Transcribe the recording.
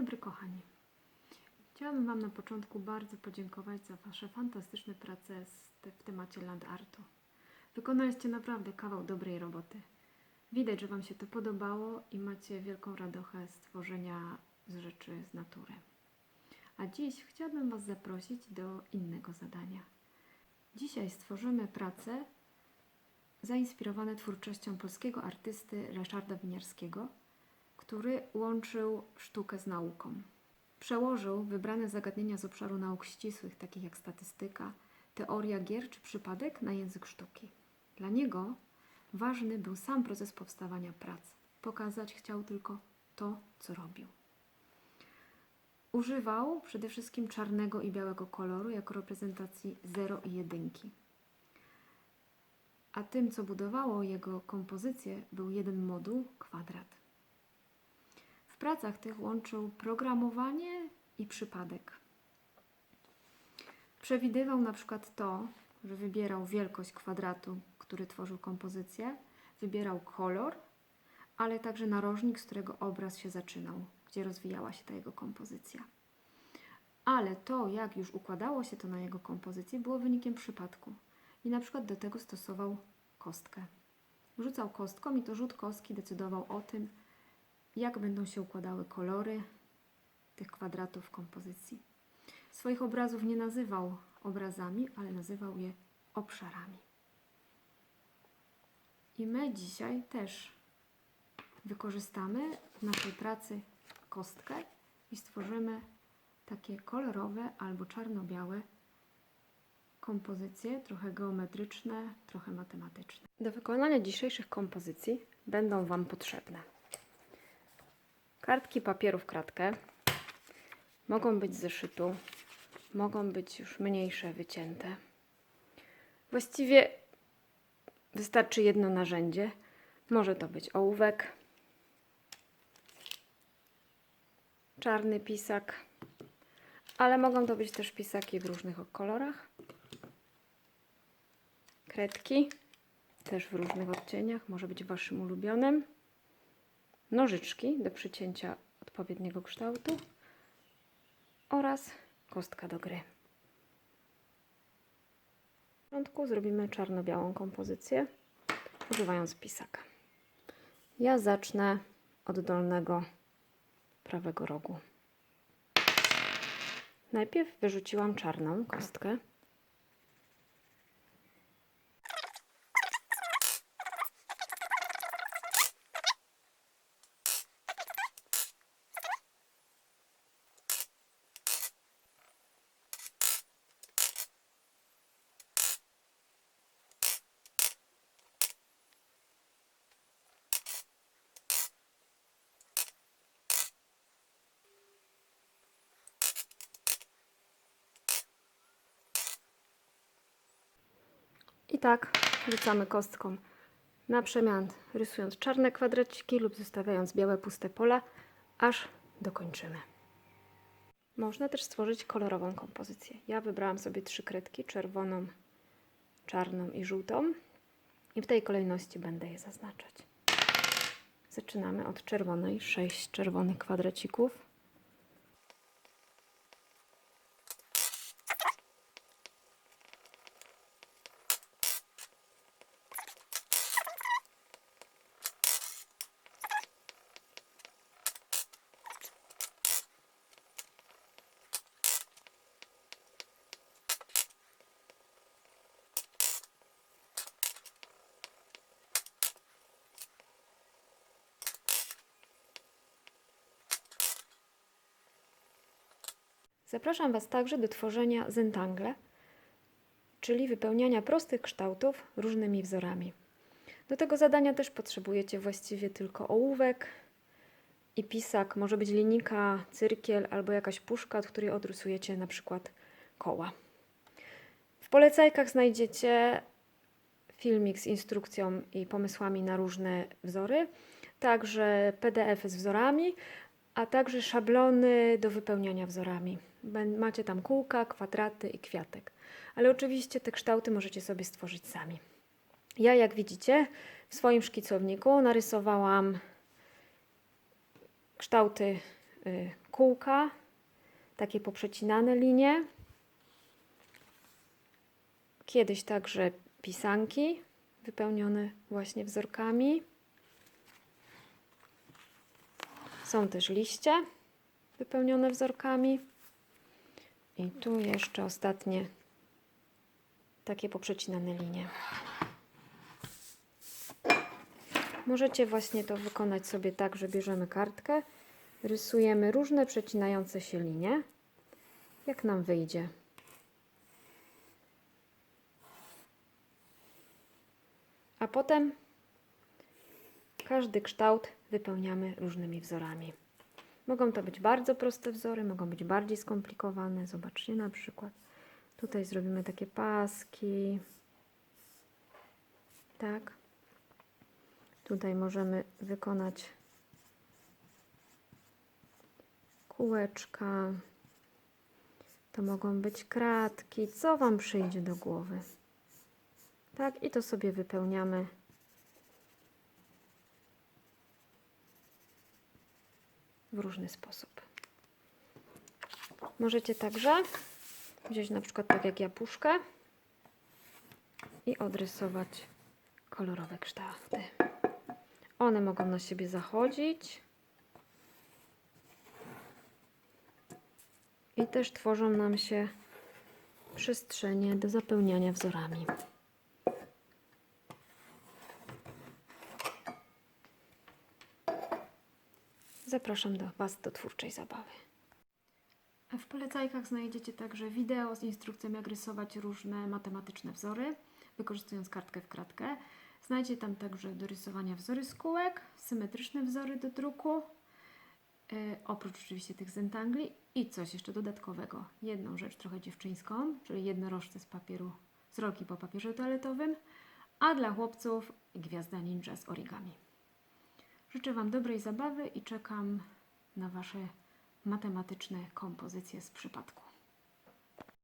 dobry, kochani. Chciałabym Wam na początku bardzo podziękować za Wasze fantastyczne prace w temacie land artu. Wykonaliście naprawdę kawał dobrej roboty. Widać, że Wam się to podobało i macie wielką radochę z tworzenia z rzeczy z natury. A dziś chciałabym Was zaprosić do innego zadania. Dzisiaj stworzymy prace zainspirowane twórczością polskiego artysty Ryszarda Winiarskiego, który łączył sztukę z nauką. Przełożył wybrane zagadnienia z obszaru nauk ścisłych, takich jak statystyka, teoria gier czy przypadek, na język sztuki. Dla niego ważny był sam proces powstawania prac. Pokazać chciał tylko to, co robił. Używał przede wszystkim czarnego i białego koloru jako reprezentacji 0 i 1. A tym, co budowało jego kompozycję, był jeden moduł kwadrat. Pracach tych łączył programowanie i przypadek. Przewidywał na przykład to, że wybierał wielkość kwadratu, który tworzył kompozycję, wybierał kolor, ale także narożnik, z którego obraz się zaczynał, gdzie rozwijała się ta jego kompozycja. Ale to, jak już układało się to na jego kompozycji, było wynikiem przypadku. I na przykład do tego stosował kostkę. Rzucał kostką i to rzut kostki decydował o tym, jak będą się układały kolory tych kwadratów w kompozycji. Swoich obrazów nie nazywał obrazami, ale nazywał je obszarami. I my dzisiaj też wykorzystamy w naszej pracy kostkę i stworzymy takie kolorowe albo czarno-białe kompozycje, trochę geometryczne, trochę matematyczne. Do wykonania dzisiejszych kompozycji będą Wam potrzebne kartki papieru w kratkę. Mogą być z zeszytu, mogą być już mniejsze, wycięte. Właściwie wystarczy jedno narzędzie. Może to być ołówek, czarny pisak, ale mogą to być też pisaki w różnych kolorach. Kredki, też w różnych odcieniach, może być Waszym ulubionym. Nożyczki do przycięcia odpowiedniego kształtu oraz kostka do gry. W początku zrobimy czarno-białą kompozycję, używając pisaka. Ja zacznę od dolnego prawego rogu. Najpierw wyrzuciłam czarną kostkę. I tak rzucamy kostką na przemian, rysując czarne kwadraciki lub zostawiając białe puste pola, aż dokończymy. Można też stworzyć kolorową kompozycję. Ja wybrałam sobie trzy kredki, czerwoną, czarną i żółtą i w tej kolejności będę je zaznaczać. Zaczynamy od czerwonej, sześć czerwonych kwadracików. Zapraszam Was także do tworzenia zentangle, czyli wypełniania prostych kształtów różnymi wzorami. Do tego zadania też potrzebujecie właściwie tylko ołówek i pisak, może być linijka, cyrkiel albo jakaś puszka, od której odrysujecie na przykład koła. W polecajkach znajdziecie filmik z instrukcją i pomysłami na różne wzory, także PDF z wzorami, a także szablony do wypełniania wzorami. Macie tam kółka, kwadraty i kwiatek. Ale oczywiście te kształty możecie sobie stworzyć sami. Ja, jak widzicie, w swoim szkicowniku narysowałam kształty y, kółka, takie poprzecinane linie. Kiedyś także pisanki wypełnione właśnie wzorkami. Są też liście wypełnione wzorkami. I tu jeszcze ostatnie takie poprzecinane linie. Możecie właśnie to wykonać sobie tak, że bierzemy kartkę, rysujemy różne przecinające się linie, jak nam wyjdzie. A potem każdy kształt wypełniamy różnymi wzorami. Mogą to być bardzo proste wzory, mogą być bardziej skomplikowane. Zobaczcie na przykład. Tutaj zrobimy takie paski. Tak. Tutaj możemy wykonać kółeczka. To mogą być kratki, co Wam przyjdzie do głowy. Tak, i to sobie wypełniamy. W różny sposób. Możecie także wziąć na przykład tak jak ja puszkę i odrysować kolorowe kształty. One mogą na siebie zachodzić. I też tworzą nam się przestrzenie do zapełniania wzorami. Zapraszam do Was do twórczej zabawy. W polecajkach znajdziecie także wideo z instrukcją, jak rysować różne matematyczne wzory, wykorzystując kartkę w kratkę. Znajdzie tam także do rysowania wzory z kółek, symetryczne wzory do druku, yy, oprócz oczywiście tych zentangli i coś jeszcze dodatkowego. Jedną rzecz trochę dziewczyńską, czyli jednorożce z papieru, z rolki po papierze toaletowym, a dla chłopców gwiazda ninja z origami. Życzę Wam dobrej zabawy i czekam na Wasze matematyczne kompozycje z przypadku.